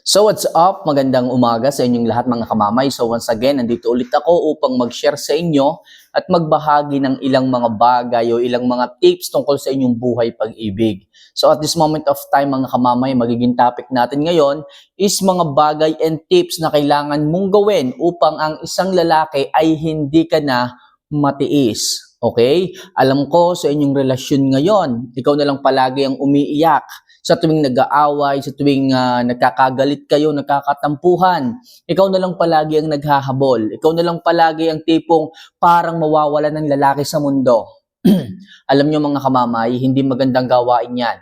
So what's up? Magandang umaga sa inyong lahat mga kamamay. So once again, nandito ulit ako upang mag-share sa inyo at magbahagi ng ilang mga bagay o ilang mga tips tungkol sa inyong buhay pag-ibig. So at this moment of time mga kamamay, magiging topic natin ngayon is mga bagay and tips na kailangan mong gawin upang ang isang lalaki ay hindi ka na matiis. Okay? Alam ko sa inyong relasyon ngayon, ikaw na lang palagi ang umiiyak sa tuwing nag-aaway, sa tuwing ah, nagkakagalit kayo, nagkakatampuhan. Ikaw na lang palagi ang naghahabol. Ikaw na lang palagi ang tipong parang mawawala ng lalaki sa mundo. Alam niyo mga kamamay, hindi magandang gawain yan.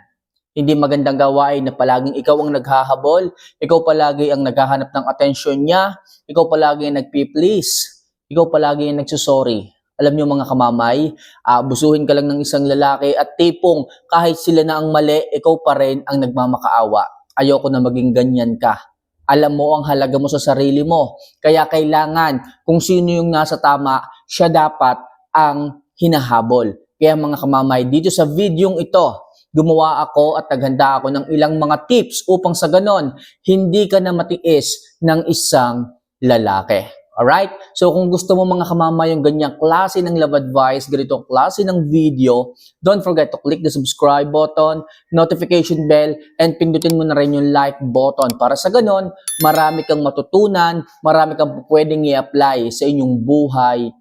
Hindi magandang gawain na palaging ikaw ang naghahabol, ikaw palagi ang naghahanap ng atensyon niya, ikaw palagi ang nagpi-please, ikaw palagi ang nagsusorry. Alam niyo mga kamamay, abusuhin ka lang ng isang lalaki at tipong kahit sila na ang mali, ikaw pa rin ang nagmamakaawa. Ayoko na maging ganyan ka. Alam mo ang halaga mo sa sarili mo. Kaya kailangan kung sino yung nasa tama, siya dapat ang hinahabol. Kaya mga kamamay, dito sa videong ito, gumawa ako at naghanda ako ng ilang mga tips upang sa ganon, hindi ka na matiis ng isang lalaki. Alright? So kung gusto mo mga kamama yung ganyang klase ng love advice, ganitong klase ng video, don't forget to click the subscribe button, notification bell, and pindutin mo na rin yung like button para sa ganon, marami kang matutunan, marami kang pwedeng i-apply sa inyong buhay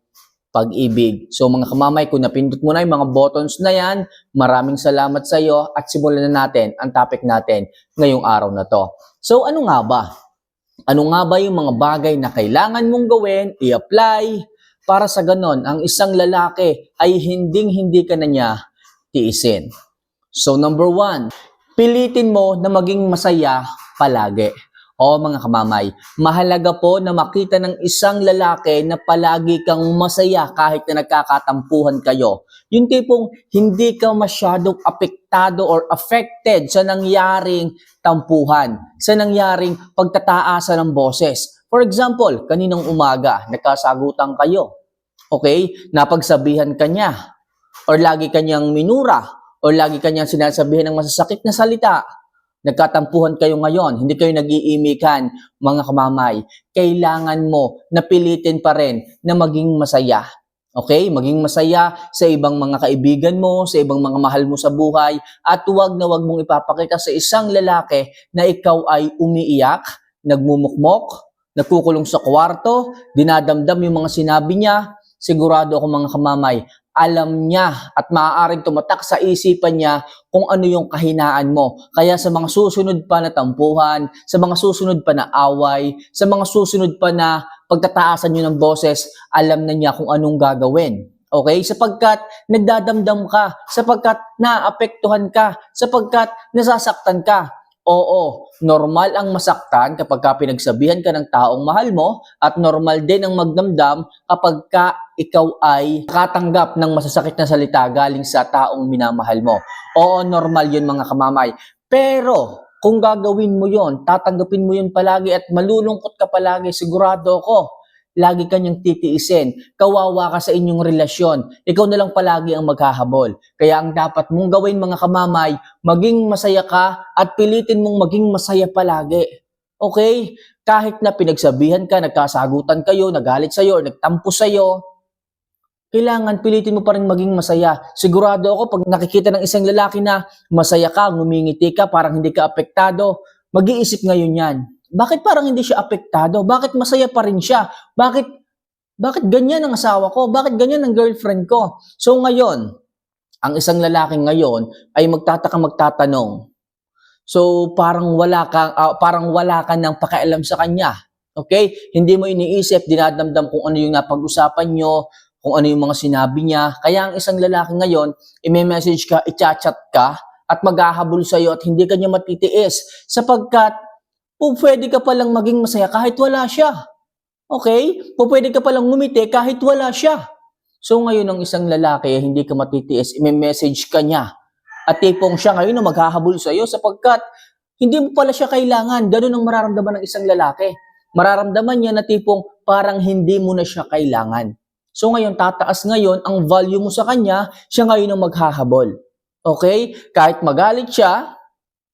pag-ibig. So mga kamamay, kung napindot mo na yung mga buttons na yan, maraming salamat sa iyo at simulan na natin ang topic natin ngayong araw na to. So ano nga ba? Ano nga ba yung mga bagay na kailangan mong gawin, i-apply, para sa ganon, ang isang lalaki ay hinding-hindi ka na niya tiisin. So number one, pilitin mo na maging masaya palagi. O mga kamamay, mahalaga po na makita ng isang lalaki na palagi kang masaya kahit na nagkakatampuhan kayo. Yung tipong hindi ka masyadong apektado or affected sa nangyaring tampuhan, sa nangyaring pagtataasan ng boses. For example, kaninang umaga, nagkasagutan kayo. Okay? Napagsabihan ka niya. Or lagi kanyang minura. Or lagi kanyang sinasabihan ng masasakit na salita. Nagkatampuhan kayo ngayon, hindi kayo nag-iimikan, mga kamamay. Kailangan mo na pilitin pa rin na maging masaya. Okay? Maging masaya sa ibang mga kaibigan mo, sa ibang mga mahal mo sa buhay, at huwag na huwag mong ipapakita sa isang lalaki na ikaw ay umiiyak, nagmumukmok, nagkukulong sa kwarto, dinadamdam yung mga sinabi niya, sigurado ako mga kamamay, alam niya at maaaring tumatak sa isipan niya kung ano yung kahinaan mo. Kaya sa mga susunod pa na tampuhan, sa mga susunod pa na away, sa mga susunod pa na pagtataasan niyo ng boses, alam na niya kung anong gagawin. Okay? Sapagkat nagdadamdam ka, sapagkat naapektuhan ka, sapagkat nasasaktan ka. Oo, normal ang masaktan kapag ka pinagsabihan ka ng taong mahal mo at normal din ang magdamdam kapag ka ikaw ay nakatanggap ng masasakit na salita galing sa taong minamahal mo. Oo, normal yun mga kamamay. Pero kung gagawin mo yon, tatanggapin mo yun palagi at malulungkot ka palagi, sigurado ko, lagi kanyang titiisin. Kawawa ka sa inyong relasyon. Ikaw na lang palagi ang maghahabol. Kaya ang dapat mong gawin mga kamamay, maging masaya ka at pilitin mong maging masaya palagi. Okay? Kahit na pinagsabihan ka, nagkasagutan kayo, nagalit sa'yo, nagtampo sa'yo, kailangan pilitin mo pa rin maging masaya. Sigurado ako pag nakikita ng isang lalaki na masaya ka, ngumingiti ka, parang hindi ka apektado, mag-iisip ngayon yan. Bakit parang hindi siya apektado? Bakit masaya pa rin siya? Bakit bakit ganyan ang asawa ko? Bakit ganyan ang girlfriend ko? So ngayon, ang isang lalaki ngayon ay magtataka magtatanong. So parang wala ka ah, parang wala ka nang pakialam sa kanya. Okay? Hindi mo iniisip, dinadamdam kung ano yung napag-usapan nyo, kung ano yung mga sinabi niya. Kaya ang isang lalaki ngayon, i-message ka, i-chat ka, at maghahabol sa'yo at hindi ka niya matitiis sapagkat po pwede ka palang maging masaya kahit wala siya. Okay? Po pwede ka palang ngumiti kahit wala siya. So ngayon ang isang lalaki, hindi ka matitiis, i-message ka niya. At tipong siya ngayon na maghahabol sa'yo sapagkat hindi mo pala siya kailangan. Ganun ang mararamdaman ng isang lalaki. Mararamdaman niya na tipong parang hindi mo na siya kailangan. So ngayon, tataas ngayon ang value mo sa kanya, siya ngayon ang maghahabol. Okay? Kahit magalit siya,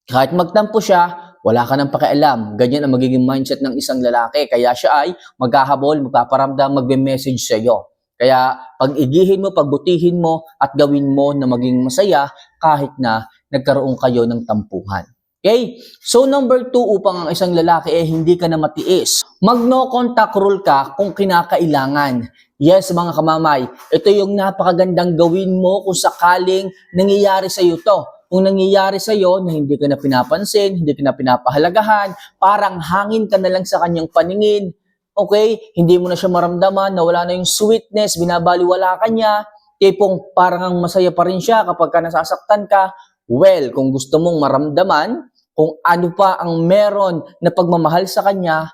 kahit magtampo siya, wala ka nang pakialam. Ganyan ang magiging mindset ng isang lalaki. Kaya siya ay maghahabol, magpaparamdam, magbe-message sa iyo. Kaya pag-igihin mo, pagbutihin mo, at gawin mo na maging masaya kahit na nagkaroon kayo ng tampuhan. Okay? So number two, upang ang isang lalaki eh hindi ka na matiis. Mag no contact rule ka kung kinakailangan. Yes, mga kamamay, ito yung napakagandang gawin mo kung sakaling nangyayari sa iyo to. Kung nangyayari sa iyo na hindi ka na pinapansin, hindi ka na pinapahalagahan, parang hangin ka na lang sa kanyang paningin, okay? Hindi mo na siya maramdaman, nawala na yung sweetness, binabaliwala ka niya, tipong parang ang masaya pa rin siya kapag ka nasasaktan ka. Well, kung gusto mong maramdaman, kung ano pa ang meron na pagmamahal sa kanya,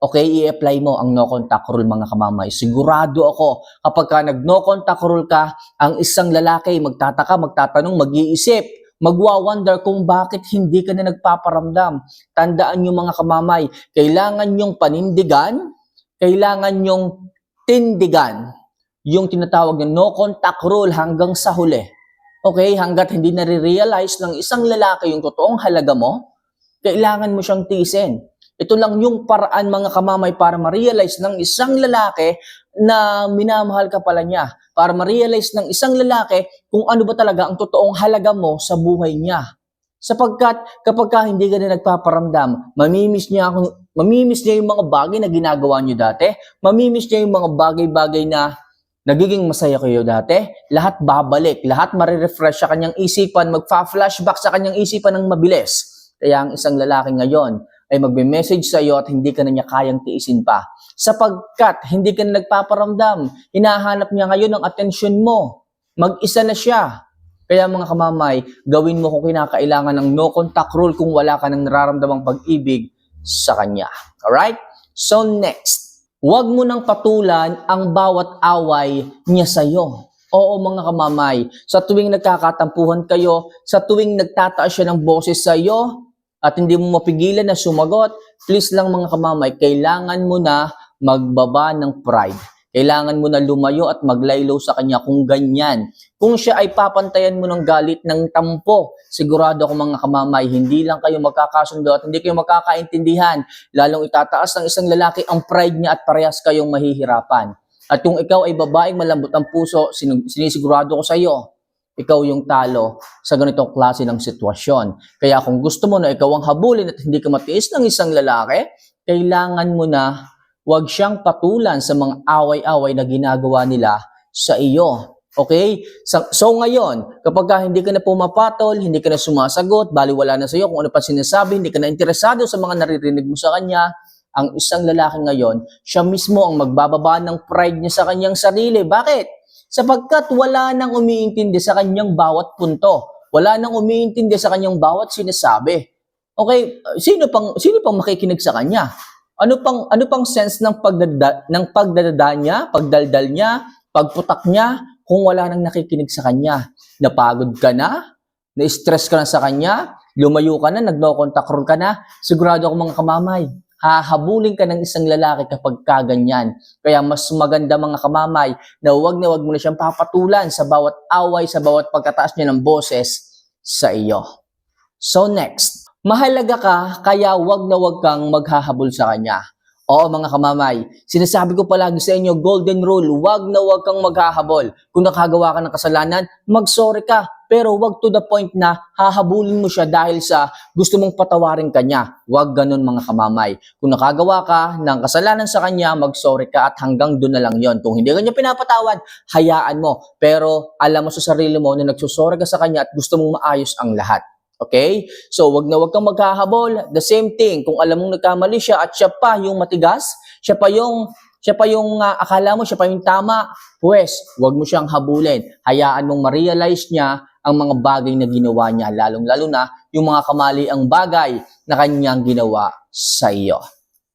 okay, i-apply mo ang no contact rule mga kamamay. Sigurado ako, kapag ka nag-no contact rule ka, ang isang lalaki magtataka, magtatanong, mag-iisip, magwa-wonder kung bakit hindi ka na nagpaparamdam. Tandaan yung mga kamamay, kailangan yung panindigan, kailangan yung tindigan, yung tinatawag na no contact rule hanggang sa huli. Okay, hanggat hindi nare-realize ng isang lalaki yung totoong halaga mo, kailangan mo siyang tiisin. Ito lang yung paraan mga kamamay para ma-realize ng isang lalaki na minamahal ka pala niya. Para ma-realize ng isang lalaki kung ano ba talaga ang totoong halaga mo sa buhay niya. Sapagkat kapag ka hindi ka na nagpaparamdam, mamimiss niya, kung, mamimiss niya yung mga bagay na ginagawa niyo dati, mamimiss niya yung mga bagay-bagay na nagiging masaya kayo dati, lahat babalik, lahat marirefresh sa kanyang isipan, magfa-flashback sa kanyang isipan ng mabilis. Kaya ang isang lalaki ngayon ay magbe-message sa iyo at hindi ka na niya kayang tiisin pa. Sapagkat hindi ka na nagpaparamdam, hinahanap niya ngayon ang atensyon mo. Mag-isa na siya. Kaya mga kamamay, gawin mo kung kinakailangan ng no contact rule kung wala ka ng nararamdamang pag-ibig sa kanya. Alright? So next, huwag mo nang patulan ang bawat away niya sa iyo. Oo mga kamamay, sa tuwing nagkakatampuhan kayo, sa tuwing nagtataas siya ng boses sa iyo, at hindi mo mapigilan na sumagot, please lang mga kamamay, kailangan mo na magbaba ng pride. Kailangan mo na lumayo at maglaylo sa kanya kung ganyan. Kung siya ay papantayan mo ng galit ng tampo, sigurado ako mga kamamay, hindi lang kayo magkakasundo at hindi kayo magkakaintindihan. Lalong itataas ng isang lalaki ang pride niya at parehas kayong mahihirapan. At kung ikaw ay babaeng malambot ang puso, sin- sinisigurado ko sa iyo, ikaw yung talo sa ganitong klase ng sitwasyon. Kaya kung gusto mo na ikaw ang habulin at hindi ka matiis ng isang lalaki, kailangan mo na huwag siyang patulan sa mga away-away na ginagawa nila sa iyo. Okay? So, ngayon, kapag ka hindi ka na pumapatol, hindi ka na sumasagot, baliwala na sa iyo kung ano pa sinasabi, hindi ka na interesado sa mga naririnig mo sa kanya, ang isang lalaki ngayon, siya mismo ang magbababa ng pride niya sa kanyang sarili. Bakit? Sapagkat wala nang umiintindi sa kanyang bawat punto. Wala nang umiintindi sa kanyang bawat sinasabi. Okay, sino pang sino pang makikinig sa kanya? Ano pang ano pang sense ng pagdada ng pagdadada niya, pagdaldal niya, pagputak niya kung wala nang nakikinig sa kanya? Napagod ka na? Na-stress ka na sa kanya? Lumayo ka na, nag-no contact rule ka na? Sigurado ako mga kamamay, hahabulin ka ng isang lalaki kapag kaganyan. Kaya mas maganda mga kamamay na huwag na huwag mo na siyang papatulan sa bawat away, sa bawat pagkataas niya ng boses sa iyo. So next, mahalaga ka kaya huwag na huwag kang maghahabol sa kanya. Oo mga kamamay, sinasabi ko palagi sa inyo, golden rule, huwag na huwag kang maghahabol. Kung nakagawa ka ng kasalanan, mag-sorry ka. Pero huwag to the point na hahabulin mo siya dahil sa gusto mong patawarin kanya. Huwag ganun mga kamamay. Kung nakagawa ka ng kasalanan sa kanya, mag-sorry ka at hanggang doon na lang yon. Kung hindi ka niya pinapatawad, hayaan mo. Pero alam mo sa sarili mo na nagsusorry ka sa kanya at gusto mong maayos ang lahat. Okay? So, wag na wag kang maghahabol. The same thing, kung alam mong nagkamali siya at siya pa yung matigas, siya pa yung siya pa yung ah, akala mo siya pa yung tama, pues, wag mo siyang habulin. Hayaan mong ma-realize niya ang mga bagay na ginawa niya, lalong-lalo na yung mga kamali ang bagay na kanyang ginawa sa iyo.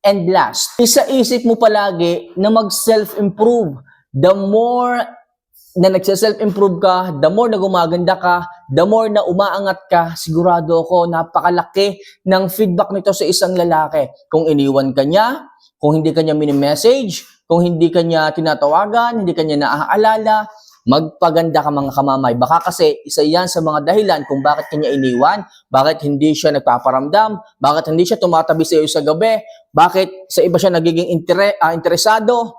And last, isa-isip mo palagi na mag-self-improve. The more na nagse-self-improve ka, the more na gumaganda ka, the more na umaangat ka, sigurado ako, napakalaki ng feedback nito sa isang lalaki. Kung iniwan ka niya, kung hindi ka niya mini-message, kung hindi ka niya tinatawagan, hindi ka niya naaalala, magpaganda ka mga kamamay. Baka kasi isa yan sa mga dahilan kung bakit kanya iniwan, bakit hindi siya nagpaparamdam, bakit hindi siya tumatabi sa iyo sa gabi, bakit sa iba siya nagiging intere, ah, interesado.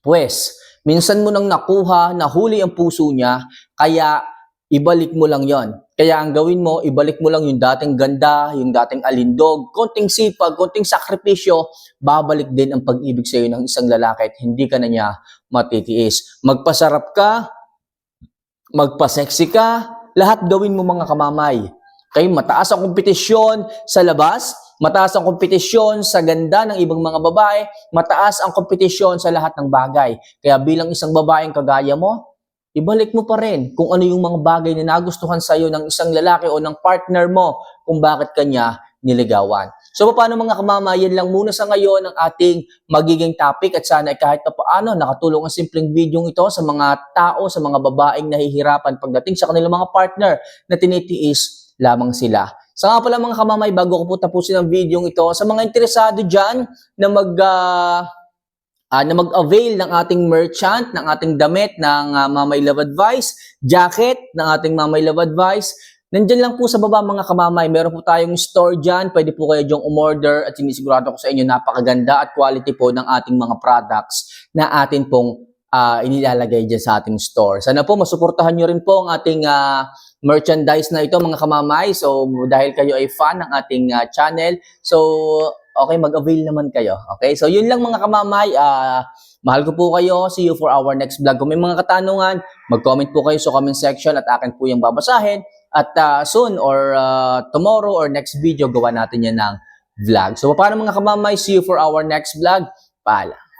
Pues, minsan mo nang nakuha, nahuli ang puso niya, kaya ibalik mo lang yon. Kaya ang gawin mo, ibalik mo lang yung dating ganda, yung dating alindog, konting sipag, konting sakripisyo, babalik din ang pag-ibig sa iyo ng isang lalaki at hindi ka na niya matitiis. Magpasarap ka, magpa-sexy ka, lahat gawin mo mga kamamay. Okay, mataas ang kompetisyon sa labas, mataas ang kompetisyon sa ganda ng ibang mga babae, mataas ang kompetisyon sa lahat ng bagay. Kaya bilang isang babaeng kagaya mo, ibalik mo pa rin kung ano yung mga bagay na nagustuhan sa iyo ng isang lalaki o ng partner mo kung bakit kanya niligawan. So paano mga kamama, yan lang muna sa ngayon ang ating magiging topic at sana kahit pa paano nakatulong ang simpleng video ito sa mga tao, sa mga babaeng nahihirapan pagdating sa kanilang mga partner na tinitiis lamang sila. Sa nga pala mga kamamay, bago ko po tapusin ang video ito, sa mga interesado dyan na mag ah, ah, na mag-avail ng ating merchant, ng ating damit, ng ah, Mamay Love Advice, jacket ng ating Mamay Love Advice. Nandyan lang po sa baba mga kamamay, meron po tayong store dyan. Pwede po kayo dyong umorder at sinisigurado ko sa inyo napakaganda at quality po ng ating mga products na atin pong ah, inilalagay dyan sa ating store. Sana po masuportahan nyo rin po ang ating ah, merchandise na ito mga kamamay. So dahil kayo ay fan ng ating ah, channel, so okay, mag-avail naman kayo. Okay, so yun lang mga kamamay. ah, mahal ko po kayo. See you for our next vlog. Kung may mga katanungan, mag-comment po kayo sa comment section at akin po yung babasahin. At ah, soon or ah, tomorrow or next video, gawa natin yan ng vlog. So paano mga kamamay? See you for our next vlog. Paalam.